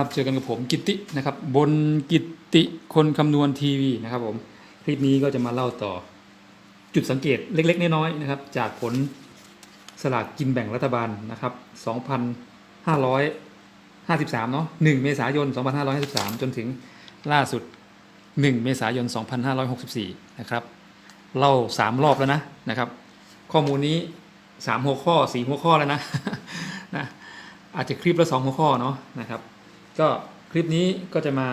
ครับเจอกันกับผมกิตตินะครับ บนกิตติคนคำนวณทีวีนะครับผมคลิปนี้ก็จะมาเล่าต่อ จุดสังเกตเล็ก ๆ น้อยๆนะครับ จากผลสลากกินแบ่งรัฐบาลนะครับ 2,553 เนาะ1เมษายน 2553 จนถึงล่าสุด 1 เมษายน 2564 นะครับเล่า 3 รอบแล้วนะนะครับ ข้อมูลนี้ 3 หัวข้อ 4 หัวข้อแล้วนะนะอาจจะคลิปละ2หัวข้อเนาะนะครับ ก็คลิปนี้ก็จะมา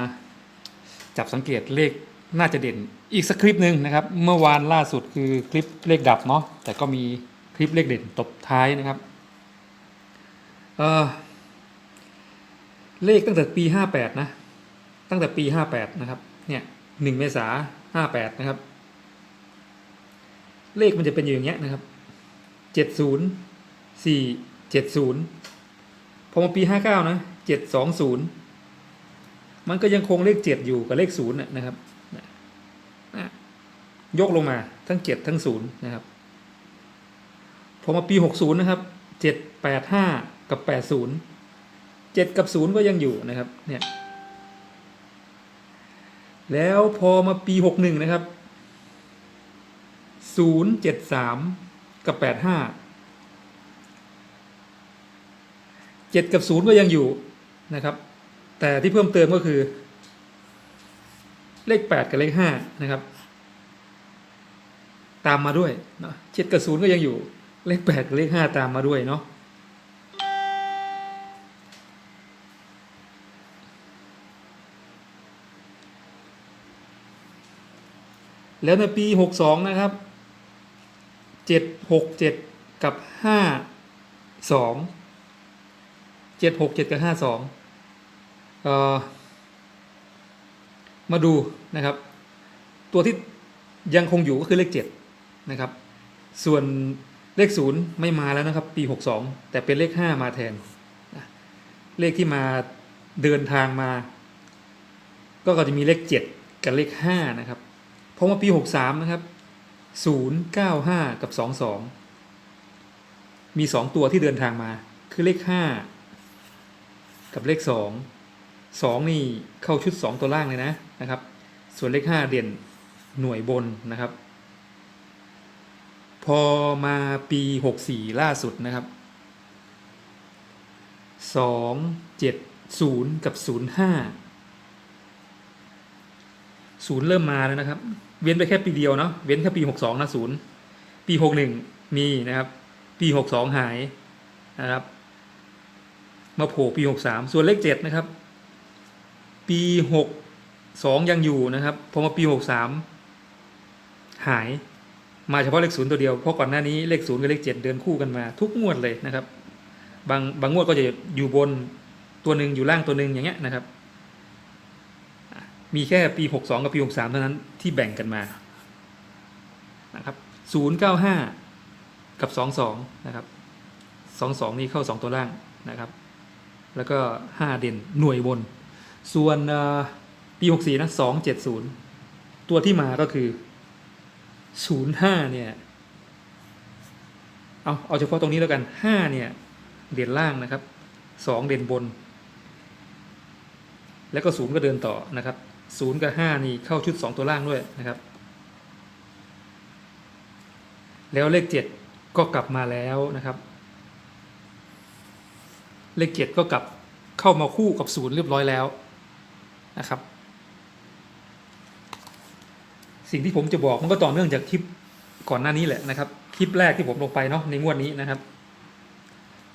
จับสังเกตเลขน่าจะเด่นอีกสักคลิปหนึ่งนะครับ เมื่อวานล่าสุดคือคลิปเลขดับเนาะแต่ก็มีคลิปเลขเด่นตบท้ายนะครับเออเลขตั้งแต่ปี 58 นะ ตั้งแต่ปี 58 นะครับ เนี่ย1เมษา58 นะครับ เลขมันจะเป็นอยู่อย่างเงี้ยนะครับ 70 4 70 พอมาปี 59 นะ เจ็ดสองศูนย์มันก็ยังคงเลขเจ็ดอยู่กับเลขศูนย์นะครับยกลงมาทั้งเจ็ดทั้งศูนย์นะครับพอมาปีหกศูนย์นะครับเจ็ดแปดห้ากับแปดศูนย์เจ็ดกับศูนย์ก็ยังอยู่นะครับเนี่ยแล้วพอมาปีหกหนึ่งนะครับศูนย์เจ็ดสามกับแปดห้าเจ็ดกับศูนย์ก็ยังอยู่ นะครับ แต่ที่เพิ่มเติมก็คือ เลข 8 กับเลข5นะครับ ตามมาด้วยเนาะ7กับ0ก็ยังอยู่เลข 8 กับเลข 5 ตามมาด้วยเนาะแล้วในปี 62 นะครับ 7 6 7 กับ 5 2 7 6 7กับ5 2เอ่อมาดูนะครับ ตัวที่ยังคงอยู่ก็คือเลข7นะครับ ส่วนเลข0ไม่มาแล้วนะครับ ปี62แต่เป็นเลข5มาแทน เลขที่มาเดินทางมา ก็จะมีเลข7กับเลข5นะครับเพราะว่าปี63นะครับ095กับ22มี2ตัวที่เดินทางมาคือเลข5 กับเลข 2 2 นี่เข้าชุด 2 ตัวล่างเลยนะนะครับ ส่วนเลข 5 เด่นหน่วยบนนะครับ พอมาปี 64 ล่าสุดนะครับ 2 7 0 กับ 05ศูนย์เริ่มมาแล้วนะครับ เว้นไปแค่ปีเดียวเนาะเว้นแค่ปี62นะศูนย์ปี61มีนะครับ ปี62หายนะครับ มาโผล่ปี 63 ส่วนเลข 7 นะครับ ปี 62 ยังอยู่นะครับพอมาปี 63 หายมาเฉพาะเลขศูนย์ตัวเดียวเพราะก่อนหน้านี้เลขศูนย์กับเลข7เดินคู่กันมา ทุกงวดเลยนะครับ บางบางงวดก็จะอยู่บนตัวหนึ่งอยู่ล่างตัวหนึ่งอย่างเงี้ยนะครับ มีแค่ปี62กับปี63เท่านั้นที่แบ่งกันมานะครับ095กับ22นะครับ22นี่เข้า2ตัวล่างนะครับ แล้วก็ 5 เด่นหน่วยบน ส่วนเอ่อปี 64 นะ 270 ตัวที่มาก็คือ 05 เนี่ย เอา เอาเฉพาะตรงนี้แล้วกัน 5 เนี่ย เด่นล่างนะครับ 2 เด่นบน แล้วก็ 0 ก็เดินต่อนะครับศูนย์กับห้านี่เข้าชุดสองตัวล่างด้วยนะครับ แล้วเลขเจ็ดก็กลับมาแล้วนะครับ เลขเจ็ดก็กลับเข้ามาคู่กับศูนย์เรียบร้อยแล้วนะครับ สิ่งที่ผมจะบอกมันก็ต่อเนื่องจากคลิปก่อนหน้านี้แหละนะครับ คลิปแรกที่ผมลงไปเนาะในงวดนี้นะครับ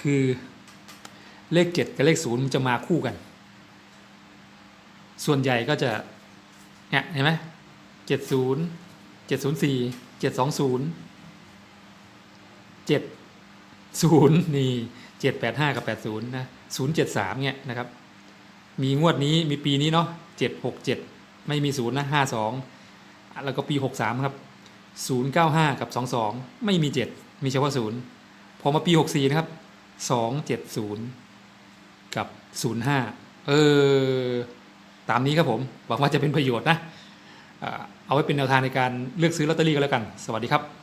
คือเลขเจ็ดกับเลขศูนย์มันจะมาคู่กัน ส่วนใหญ่ก็จะเนี่ยเห็นไหมเจ็ดศูนย์เจ็ดศูนย์สี่เจ็ดสองศูนย์เจ็ดศูนย์นี่ เจ็ดแปดห้ากับแปดศูนย์นะศูนย์เจ็ดสามเนี่ยนะครับ มีงวดนี้มีปีนี้เนาะเจ็ดหกเจ็ดไม่มีศูนย์นะห้าสองแล้วก็ปีหกสามครับศูนย์เก้าห้ากับสองสองไม่มีเจ็ดมีเฉพาะศูนย์พอมาปีหกสี่นะครับสองเจ็ดศูนย์กับศูนย์ห้าเออ ตามนี้ครับผม หวังว่าจะเป็นประโยชน์นะ เอาไว้เป็นแนวทางในการเลือกซื้อลอตเตอรี่ก็แล้วกัน สวัสดีครับ